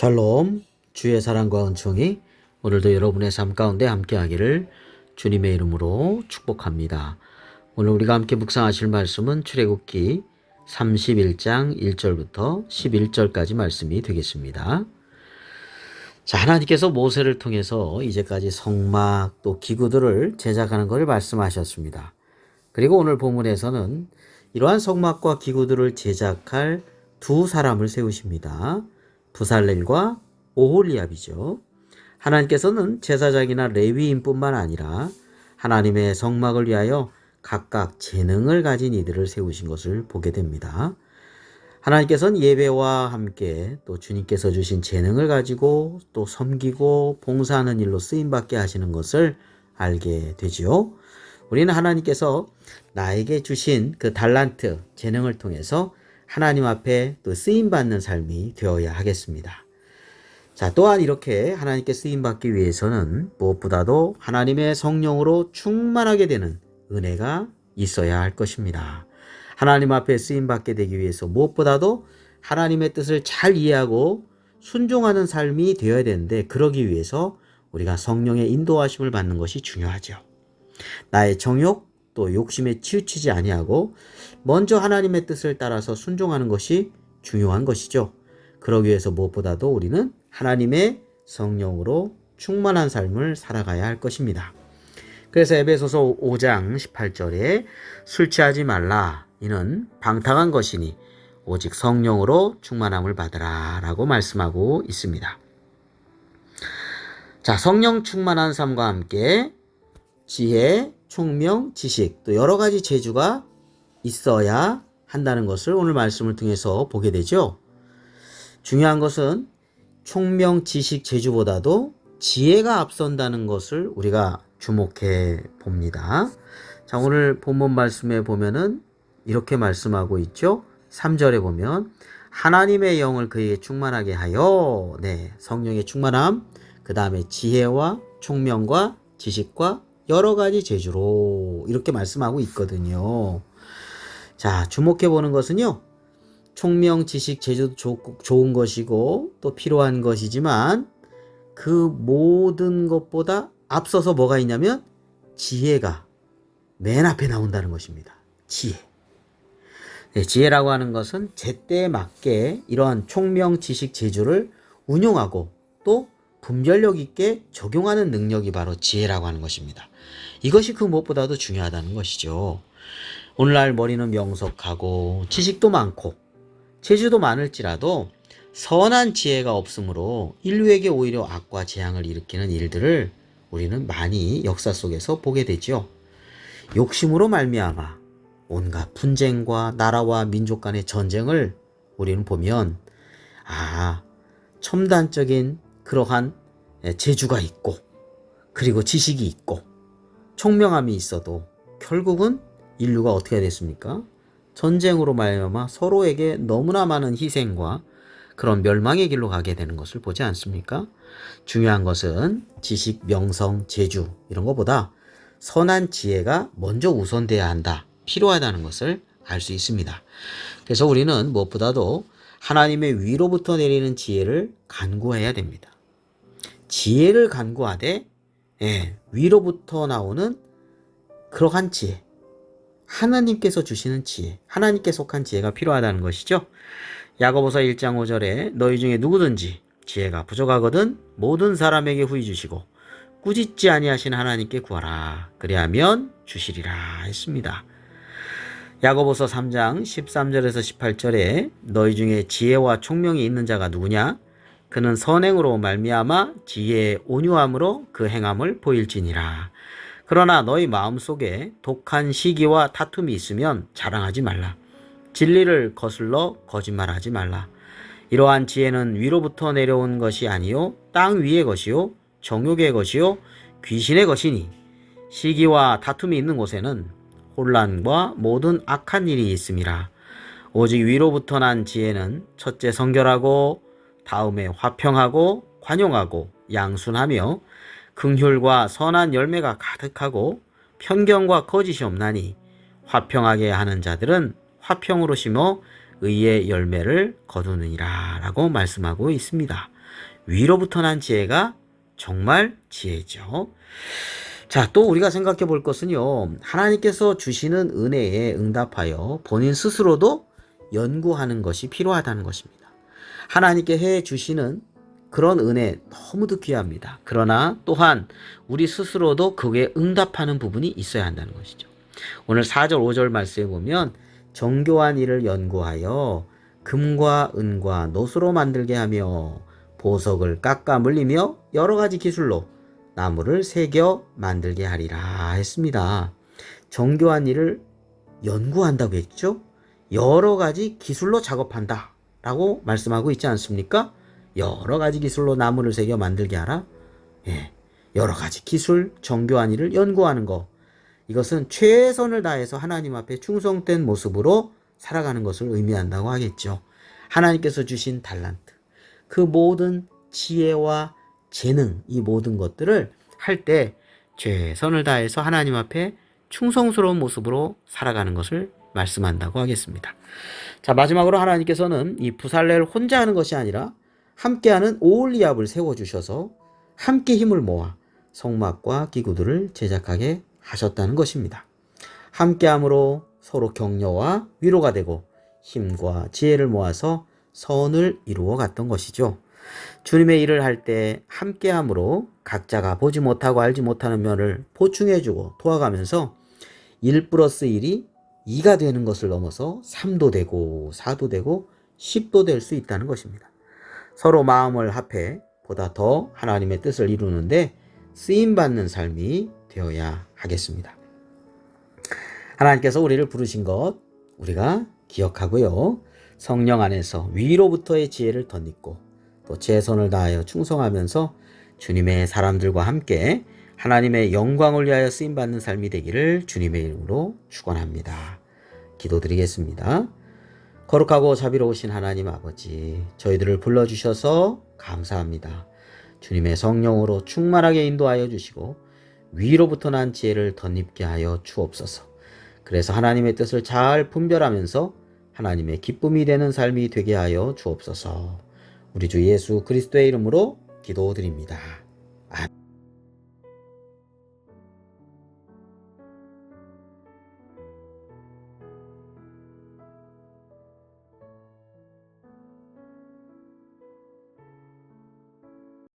샬롬 주의 사랑과 은총이 오늘도 여러분의 삶 가운데 함께하기를 주님의 이름으로 축복합니다. 오늘 우리가 함께 묵상하실 말씀은 출애굽기 31장 1절부터 11절까지 말씀이 되겠습니다. 자, 하나님께서 모세를 통해서 이제까지 성막 또 기구들을 제작하는 것을 말씀하셨습니다. 그리고 오늘 본문에서는 이러한 성막과 기구들을 제작할 두 사람을 세우십니다. 부살렐과 오홀리압이죠. 하나님께서는 제사장이나 레위인뿐만 아니라 하나님의 성막을 위하여 각각 재능을 가진 이들을 세우신 것을 보게 됩니다. 하나님께서는 예배와 함께 또 주님께서 주신 재능을 가지고 또 섬기고 봉사하는 일로 쓰임받게 하시는 것을 알게 되지요. 우리는 하나님께서 나에게 주신 그 달란트, 재능을 통해서 하나님 앞에 또 쓰임받는 삶이 되어야 하겠습니다. 자, 또한 이렇게 하나님께 쓰임받기 위해서는 무엇보다도 하나님의 성령으로 충만하게 되는 은혜가 있어야 할 것입니다. 하나님 앞에 쓰임받게 되기 위해서 무엇보다도 하나님의 뜻을 잘 이해하고 순종하는 삶이 되어야 되는데 그러기 위해서 우리가 성령의 인도하심을 받는 것이 중요하죠. 나의 정욕 또 욕심에 치우치지 아니하고 먼저 하나님의 뜻을 따라서 순종하는 것이 중요한 것이죠. 그러기 위해서 무엇보다도 우리는 하나님의 성령으로 충만한 삶을 살아가야 할 것입니다. 그래서 에베소서 5장 18절에 술 취하지 말라 이는 방탕한 것이니 오직 성령으로 충만함을 받으라라고 말씀하고 있습니다. 자, 성령 충만한 삶과 함께 지혜, 총명, 지식 또 여러 가지 재주가 있어야 한다는 것을 오늘 말씀을 통해서 보게 되죠. 중요한 것은 총명, 지식, 재주보다도 지혜가 앞선다는 것을 우리가 주목해 봅니다. 자, 오늘 본문 말씀에 보면은 이렇게 말씀하고 있죠. 3절에 보면 하나님의 영을 그에게 충만하게 하여 네, 성령의 충만함, 그 다음에 지혜와 총명과 지식과 여러 가지 재주로 이렇게 말씀하고 있거든요. 자, 주목해 보는 것은요. 총명, 지식, 재주도 좋, 좋은 것이고 또 필요한 것이지만 그 모든 것보다 앞서서 뭐가 있냐면 지혜가 맨 앞에 나온다는 것입니다. 지혜. 네, 지혜라고 하는 것은 제때에 맞게 이러한 총명, 지식, 재주를 운용하고 또 분별력 있게 적용하는 능력이 바로 지혜라고 하는 것입니다. 이것이 그 무엇보다도 중요하다는 것이죠. 오늘날 머리는 명석하고 지식도 많고 재주도 많을지라도 선한 지혜가 없으므로 인류에게 오히려 악과 재앙을 일으키는 일들을 우리는 많이 역사 속에서 보게 되죠. 욕심으로 말미암아 온갖 분쟁과 나라와 민족 간의 전쟁을 우리는 보면 아 첨단적인 그러한 재주가 있고 그리고 지식이 있고 총명함이 있어도 결국은 인류가 어떻게 됐습니까? 전쟁으로 말미암아 서로에게 너무나 많은 희생과 그런 멸망의 길로 가게 되는 것을 보지 않습니까? 중요한 것은 지식, 명성, 재주 이런 것보다 선한 지혜가 먼저 우선돼야 한다. 필요하다는 것을 알 수 있습니다. 그래서 우리는 무엇보다도 하나님의 위로부터 내리는 지혜를 간구해야 됩니다. 지혜를 간구하되 예, 위로부터 나오는 그러한 지혜, 하나님께서 주시는 지혜, 하나님께 속한 지혜가 필요하다는 것이죠. 야고보서 1장 5절에 너희 중에 누구든지 지혜가 부족하거든 모든 사람에게 후히 주시고 꾸짖지 아니하신 하나님께 구하라. 그리하면 주시리라 했습니다. 야고보서 3장 13절에서 18절에 너희 중에 지혜와 총명이 있는 자가 누구냐? 그는 선행으로 말미암아 지혜의 온유함으로 그 행함을 보일지니라. 그러나 너희 마음속에 독한 시기와 다툼이 있으면 자랑하지 말라. 진리를 거슬러 거짓말하지 말라. 이러한 지혜는 위로부터 내려온 것이 아니요 땅 위의 것이요 정욕의 것이요 귀신의 것이니 시기와 다툼이 있는 곳에는 혼란과 모든 악한 일이 있음이라. 오직 위로부터 난 지혜는 첫째 성결하고 다음에 화평하고 관용하고 양순하며 긍휼과 선한 열매가 가득하고 편견과 거짓이 없나니 화평하게 하는 자들은 화평으로 심어 의의 열매를 거두느니라 라고 말씀하고 있습니다. 위로부터 난 지혜가 정말 지혜죠. 자, 또 우리가 생각해 볼 것은요. 하나님께서 주시는 은혜에 응답하여 본인 스스로도 연구하는 것이 필요하다는 것입니다. 하나님께 해 주시는 그런 은혜 너무도 귀합니다. 그러나 또한 우리 스스로도 그에 응답하는 부분이 있어야 한다는 것이죠. 오늘 4절, 5절 말씀에 보면 정교한 일을 연구하여 금과 은과 노수로 만들게 하며 보석을 깎아 물리며 여러 가지 기술로 나무를 새겨 만들게 하리라 했습니다. 정교한 일을 연구한다고 했죠? 여러 가지 기술로 작업한다. 라고 말씀하고 있지 않습니까? 여러 가지 기술로 나무를 새겨 만들게 하라. 예. 여러 가지 기술, 정교한 일을 연구하는 것. 이것은 최선을 다해서 하나님 앞에 충성된 모습으로 살아가는 것을 의미한다고 하겠죠. 하나님께서 주신 달란트. 그 모든 지혜와 재능, 이 모든 것들을 할 때 최선을 다해서 하나님 앞에 충성스러운 모습으로 살아가는 것을 말씀한다고 하겠습니다. 자, 마지막으로 하나님께서는 이 부살레를 혼자 하는 것이 아니라 함께하는 오올리압을 세워주셔서 함께 힘을 모아 성막과 기구들을 제작하게 하셨다는 것입니다. 함께함으로 서로 격려와 위로가 되고 힘과 지혜를 모아서 선을 이루어 갔던 것이죠. 주님의 일을 할 때 함께함으로 각자가 보지 못하고 알지 못하는 면을 보충해주고 도와가면서 1 플러스 1이 2가 되는 것을 넘어서 3도 되고 4도 되고 10도 될 수 있다는 것입니다. 서로 마음을 합해 보다 더 하나님의 뜻을 이루는데 쓰임받는 삶이 되어야 하겠습니다. 하나님께서 우리를 부르신 것 우리가 기억하고요. 성령 안에서 위로부터의 지혜를 덧입고 또 최선을 다하여 충성하면서 주님의 사람들과 함께 하나님의 영광을 위하여 쓰임 받는 삶이 되기를 주님의 이름으로 축원합니다. 기도드리겠습니다. 거룩하고 자비로우신 하나님 아버지, 저희들을 불러 주셔서 감사합니다. 주님의 성령으로 충만하게 인도하여 주시고 위로부터 난 지혜를 덧입게 하여 주옵소서. 그래서 하나님의 뜻을 잘 분별하면서 하나님의 기쁨이 되는 삶이 되게 하여 주옵소서. 우리 주 예수 그리스도의 이름으로 기도드립니다.